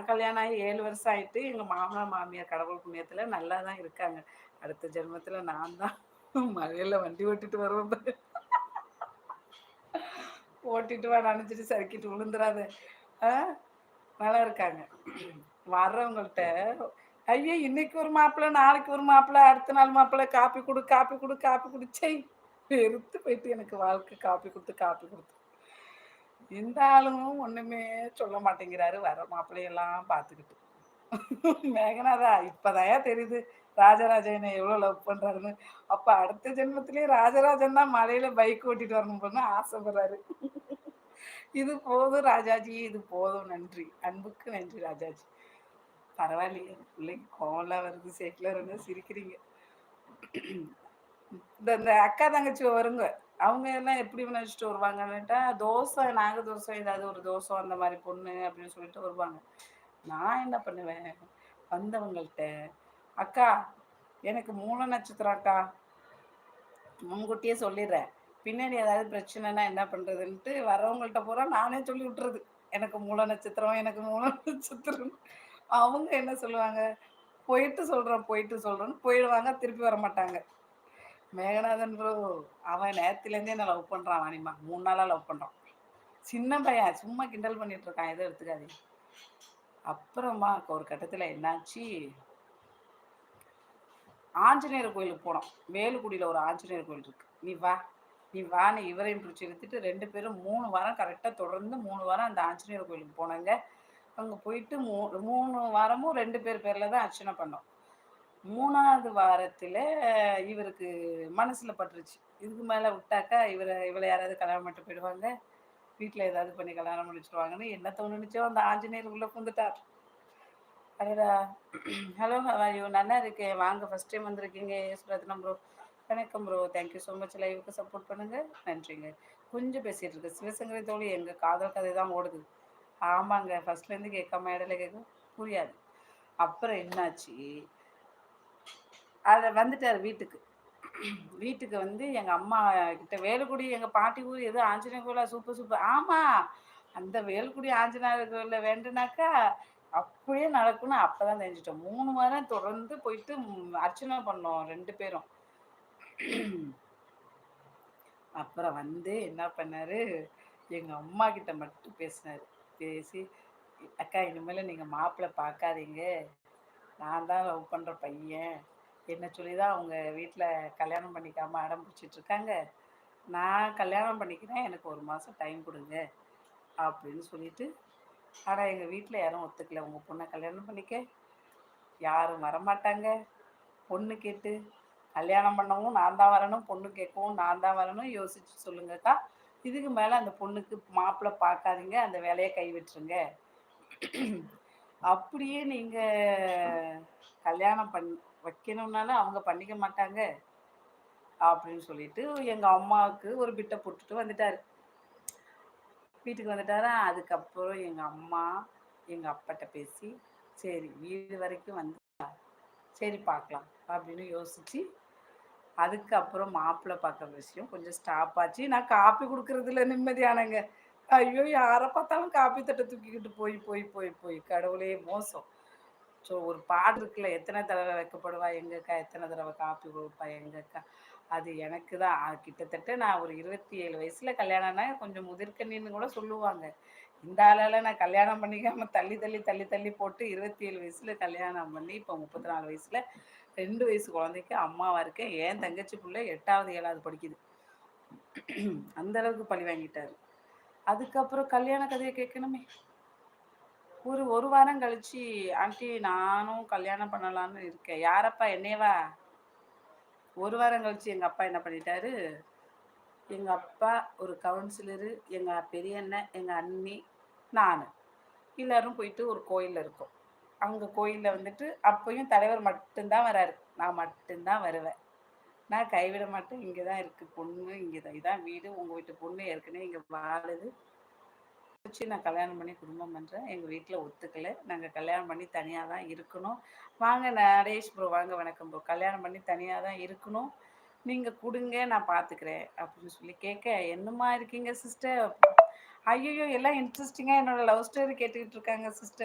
நான் கல்யாணம் ஆகி ஏழு வருஷம் ஆயிட்டு எங்க மாமனார் மாமியார் கடவுள் புண்ணியத்துல நல்லா தான் இருக்காங்க. அடுத்த ஜென்மத்துல நான் தான் மழையில வண்டி ஓட்டிட்டு வருவேன் ஓட்டிட்டு வா நினைச்சிட்டு சறுக்கிட்டு விழுந்துடாத ஆ? நல்லா இருக்காங்க. வர்றவங்கள்ட்ட ஐயோ இன்னைக்கு ஒரு மாப்பிள்ளை நாளைக்கு ஒரு மாப்பிள்ளை அடுத்த நாள் மாப்பிள்ளை காப்பி கொடு காப்பி கொடு காப்பி குடிச்சே வெறுத்து போயிட்டு எனக்கு வாழ்க்கை காப்பி கொடுத்து காப்பி கொடுத்து. இந்த ஆளும் ஒண்ணுமே சொல்ல மாட்டேங்கிறாரு. வர மாப்பிள்ளையெல்லாம் பார்த்துக்கிட்டு. மேகனாதா இப்பதாயா தெரியுது ராஜராஜனை எவ்வளவு லவ் பண்றாருன்னு. அப்ப அடுத்த ஜென்மத்திலேயே ராஜராஜன் தான் மலையில பைக் ஓட்டிட்டு வரணும் போன்னு ஆசைப்படுறாரு. இது போதும் ராஜாஜி இது போதும் நன்றி. அன்புக்கு நன்றி ராஜாஜி. பரவாயில்லையே பிள்ளைக்கு கோவம்லாம் வருது சேக்கில் வருங்க சிரிக்கிறீங்க. இந்த இந்த அக்கா தங்கச்சி வருங்க. அவங்க எல்லாம் எப்படி நினச்சிட்டு வருவாங்கன்னுட்டா தோசை நாக தோசை ஏதாவது ஒரு தோசை அந்த மாதிரி பொண்ணு அப்படின்னு சொல்லிட்டு வருவாங்க. நான் என்ன பண்ணுவேன்? வந்தவங்கள்ட்ட அக்கா எனக்கு மூல நட்சத்திரம் அக்கா முன்கூட்டியே சொல்லிடுறேன். பின்னாடி ஏதாவது பிரச்சனைனா என்ன பண்றதுன்ட்டு வரவங்கள்ட்ட பூரா நானே சொல்லி விட்டுறது. எனக்கு மூல நட்சத்திரம் எனக்கு மூல நட்சத்திரம். அவங்க என்ன சொல்லுவாங்க? போயிட்டு சொல்றேன் போயிட்டு சொல்றேன்னு போயிடுவாங்க திருப்பி வர மாட்டாங்க மேகநாதன் ப்ரோ அவன் நேரத்துலேருந்தே என்ன லவ் பண்ணுறான் வாணிமா மூணு நாளா லவ் பண்றான். சின்ன பையன் சும்மா கிண்டல் பண்ணிட்டு இருக்கான் எதுவும் எடுத்துக்காதீங்க அப்புறமா ஒரு கட்டத்துல என்னாச்சு? ஆஞ்சநேயர் கோயிலுக்கு போனோம். வேலுக்குடியில் ஒரு ஆஞ்சநேயர் கோயில் இருக்கு. நீ வா நீ வா நீ இவரையும் பிடிச்சி எடுத்துட்டு ரெண்டு பேரும் மூணு வாரம் கரெக்டாக தொடர்ந்து மூணு வாரம் அந்த ஆஞ்சநேயர் கோயிலுக்கு போனாங்க. அங்கே போயிட்டு மூ மூணு வாரமும் ரெண்டு பேர் பேரில் தான் அர்ச்சனை பண்ணோம். மூணாவது வாரத்தில் இவருக்கு மனசில் பட்டுருச்சு. இதுக்கு மேலே விட்டாக்கா இவரை இவளை யாராவது கல்யாணம் பண்ணிட்டு போயிடுவாங்க. வீட்டில் ஏதாவது பண்ணி கல்யாணம் முடிச்சிருவாங்கன்னு என்ன தோணுச்சோ அந்த ஆஞ்சநேயர் உள்ளே புந்துட்டார் அடடா. ஹலோ ஐயோ நல்லா இருக்கேன். வாங்க ஃபர்ஸ்ட் டைம் வந்திருக்கீங்க. சுரத்னம் ப்ரோ வணக்கம் bro thank you so much லைவுக்கு சப்போர்ட் பண்ணுங்க. நன்றிங்க. கொஞ்சம் பேசிட்டு இருக்கு சிவசங்கரி தோழி எங்க காதல் கதை தான் ஓடுது. ஆமாங்க. ஃபர்ஸ்ட்லேருந்து கேட்காம இடையில கேட்க புரியாது. அப்புறம் என்னாச்சு? அதை வந்துட்டார் வீட்டுக்கு. வீட்டுக்கு வந்து எங்கள் அம்மா கிட்ட வேலுக்குடி எங்கள் பாட்டி ஊர் எதுவும் ஆஞ்சநேயர் கோயிலா சூப்பர் சூப்பர். ஆமாம் அந்த வேலுக்குடி ஆஞ்சநேயர் கோயிலில் வேண்டுனாக்கா அப்படியே நடக்கும்னு அப்போ தான் தெரிஞ்சிட்டோம். மூணு வாரம் தொடர்ந்து போயிட்டு அர்ச்சனை பண்ணோம் ரெண்டு பேரும். அப்புறம் வந்து என்ன பண்ணார்? எங்கள் அம்மா கிட்ட மட்டும் பேசினார். பேசி அக்கா இனிமேல் நீங்கள் மாப்பிள்ளை பார்க்காதீங்க. நான் தான் லவ் பண்ணுற பையன். என்ன சொல்லி தான் அவங்க வீட்டில் கல்யாணம் பண்ணிக்காமல் அடம் பிடிச்சிட்டு இருக்காங்க நான் கல்யாணம் பண்ணிக்கிறேன் எனக்கு ஒரு மாதம் டைம் கொடுங்க அப்படின்னு சொல்லிட்டு. ஆனால் எங்கள் வீட்டில் யாரும் ஒத்துக்கல. உங்கள் பொண்ணை கல்யாணம் பண்ணிக்க. யாரும் வரமாட்டாங்க. பொண்ணு கேட்டு கல்யாணம் பண்ணவும் நான் தான் வரணும் பொண்ணு கேட்கவும் நான் தான் வரணும் யோசிச்சு சொல்லுங்கக்கா. இதுக்கு மேலே அந்த பொண்ணுக்கு மாப்பிள்ளை பார்க்காதீங்க அந்த வேலையை கைவிட்டுருங்க. அப்படியே நீங்கள் கல்யாணம் பண் வைக்கணும்னாலும் அவங்க பண்ணிக்க மாட்டாங்க. அப்படின்னு சொல்லிட்டு எங்கள் அம்மாவுக்கு ஒரு பிட்டை போட்டுட்டு வந்துட்டார். வீட்டுக்கு வந்துட்டாரா. அதுக்கப்புறம் எங்கள் அம்மா எங்கள் அப்பாட்ட பேசி சரி வீடு வரைக்கும் வந்து சரி பார்க்கலாம் அப்படின்னு யோசிச்சு அதுக்கப்புறம் மாப்பிள்ளை பார்க்குற விஷயம் கொஞ்சம் ஸ்டாப் ஆச்சு. நான் காப்பி கொடுக்கறதுல நிம்மதியானங்க. ஐயோ யாரை பார்த்தாலும் காப்பி தட்டை தூக்கிக்கிட்டு போய் போய் போய் போய். கடவுளே மோசம். ஸோ ஒரு பாடு இருக்குல்ல எத்தனை தடவை வைக்கப்படுவா? எங்கக்கா எத்தனை தடவை காப்பி கொடுப்பா? எங்கக்கா? அது எனக்கு தான். கிட்டத்தட்ட நான் ஒரு இருபத்தி ஏழு வயசுல கல்யாணம்னா கொஞ்சம் முதிர்கண்ணின்னு கூட சொல்லுவாங்க. இந்த ஆளால நான் கல்யாணம் பண்ணிக்காம தள்ளி தள்ளி தள்ளி தள்ளி போட்டு இருபத்தி ஏழு வயசுல கல்யாணம் பண்ணி இப்போ முப்பத்தி நாலு வயசுல ரெண்டு வயசு குழந்தைக்கு அம்மாவா இருக்கேன். என் தங்கச்சி பிள்ளை எட்டாவது ஏழாவது படிக்குது. அந்த அளவுக்கு பழி வாங்கிட்டாரு. அதுக்கப்புறம் கல்யாண கதையை கேட்கணுமே. ஒரு ஒரு வாரம் கழிச்சு ஆண்டி நானும் கல்யாணம் பண்ணலான்னு இருக்கேன். யாரப்பா என்னையவா? ஒரு வாரம் கழிச்சு எங்க அப்பா என்ன பண்ணிட்டாரு? எங்க அப்பா ஒரு கவுன்சிலரு எங்க பெரியண்ணன் எங்க அண்ணி நான். எல்லாரும் போயிட்டு ஒரு கோயில்ல இருக்கோம். அவங்க கோயில்ல வந்துட்டு அப்பயும் தலைவர் மட்டும்தான் வராரு. நான் மட்டும்தான் வருவேன். நான் கைவிட மாட்டேன். இங்கே தான் இருக்குது பொண்ணு. இங்கே தான் இதான் வீடு. உங்கள் வீட்டு பொண்ணு ஏற்கனவே இங்கே வாழுது. வச்சு நான் கல்யாணம் பண்ணி குடும்பம் பண்ணுறேன் எங்கள் வீட்டில் ஒத்துக்கல. நாங்கள் கல்யாணம் பண்ணி தனியாக தான் இருக்கணும். வாங்க நடேஷ் ப்ரோ வாங்க வணக்கம் ப்ரோ கல்யாணம் பண்ணி தனியாக தான் இருக்கணும். நீங்கள் கொடுங்க நான் பார்த்துக்கிறேன் அப்படின்னு சொல்லி கேட்க என்னம்மா இருக்கீங்க சிஸ்டர் ஐயோ எல்லாம் இன்ட்ரெஸ்டிங்காக என்னோட லவ் ஸ்டோரி கேட்டுக்கிட்டு இருக்காங்க சிஸ்டர்